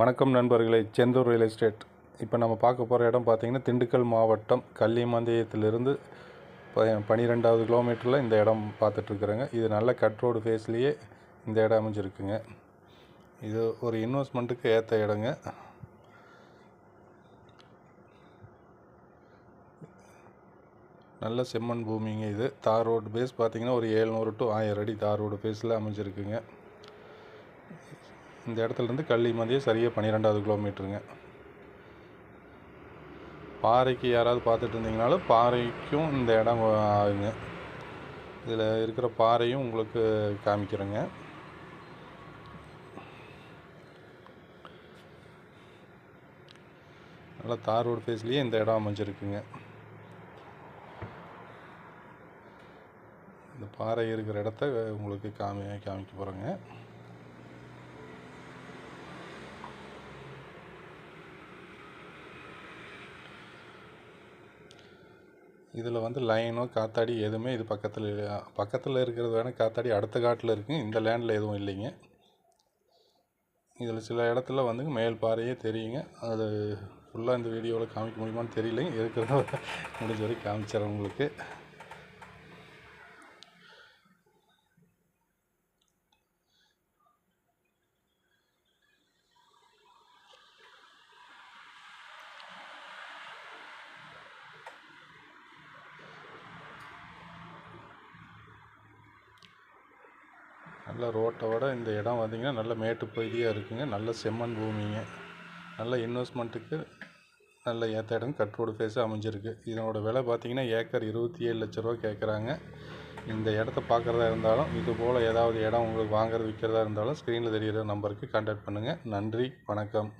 வணக்கம் நண்பர்களே Senthur real estate இப்போ நம்ம பார்க்க போகிற இடம் பார்த்திங்கன்னா திண்டுக்கல் மாவட்டம் கள்ளிமந்தயத்திலிருந்து ப பன்னிரெண்டாவது கிலோமீட்டரில் இந்த இடம் பார்த்துட்ருக்குறேங்க இது நல்ல கட் ரோடு ஃபேஸ்லேயே இந்த இடம் அமைஞ்சிருக்குங்க. இது ஒரு இன்வெஸ்ட்மெண்ட்டுக்கு ஏற்ற இடங்க. நல்ல செம்மண் பூமிங்க இது. தார் ரோடு பேஸ் பார்த்திங்கன்னா ஒரு ஏழ்நூறு டு ஆயிரம் அடி தார் ரோடு பேஸில் அமைஞ்சிருக்குங்க. இந்த இடத்துலேருந்து மதியம் சரியாக பன்னிரெண்டாவது கிலோமீட்டருங்க பாறைக்கு யாராவது பார்த்துட்டு இருந்தீங்கனாலும் பாறைக்கும் இந்த இடம் ஆகுங்க. இதில் இருக்கிற பாறையும் உங்களுக்கு காமிக்கிறேங்க. நல்லா தார் ரோடு ஃபேஸ்லேயே இந்த இடம் அமைஞ்சிருக்குங்க. இந்த பாறை இருக்கிற இடத்த உங்களுக்கு காமி காமிக்க போகிறேங்க இதில் வந்து லைனோ காத்தாடி எதுவுமே இது பக்கத்தில் பக்கத்தில் இருக்கிறது வேணால் காத்தாடி அடுத்த காட்டில் இருக்குது இந்த லேண்டில் எதுவும் இல்லைங்க. இதில் சில இடத்துல வந்து மேல் பாறையே தெரியுங்க. அது ஃபுல்லாக இந்த வீடியோவில் காமிக்க முடியுமான்னு தெரியலைங்க. இருக்கிறத முடிஞ்ச வரைக்கும் காமிச்சிடறேன் உங்களுக்கு. நல்ல ரோட்டோட இந்த இடம் பார்த்திங்கன்னா நல்ல மேட்டு பகுதியாக இருக்குங்க. நல்ல செம்மண் பூமிங்க. நல்ல இன்வெஸ்ட்மெண்ட்டுக்கு நல்ல ஏற்ற இடம் கட் ரோடு ஃபேஸாக அமைஞ்சிருக்கு. இதனோட விலை பார்த்திங்கன்னா ஏக்கர் இருபத்தி ஏழு லட்ச ரூபா கேட்குறாங்க. இந்த இடத்த பார்க்குறதா இருந்தாலும் இது போல் ஏதாவது இடம் உங்களுக்கு வாங்குறது விற்கிறதா இருந்தாலும் ஸ்க்ரீனில் தெரிகிற நம்பருக்கு கான்டாக்ட் பண்ணுங்கள் நன்றி வணக்கம்.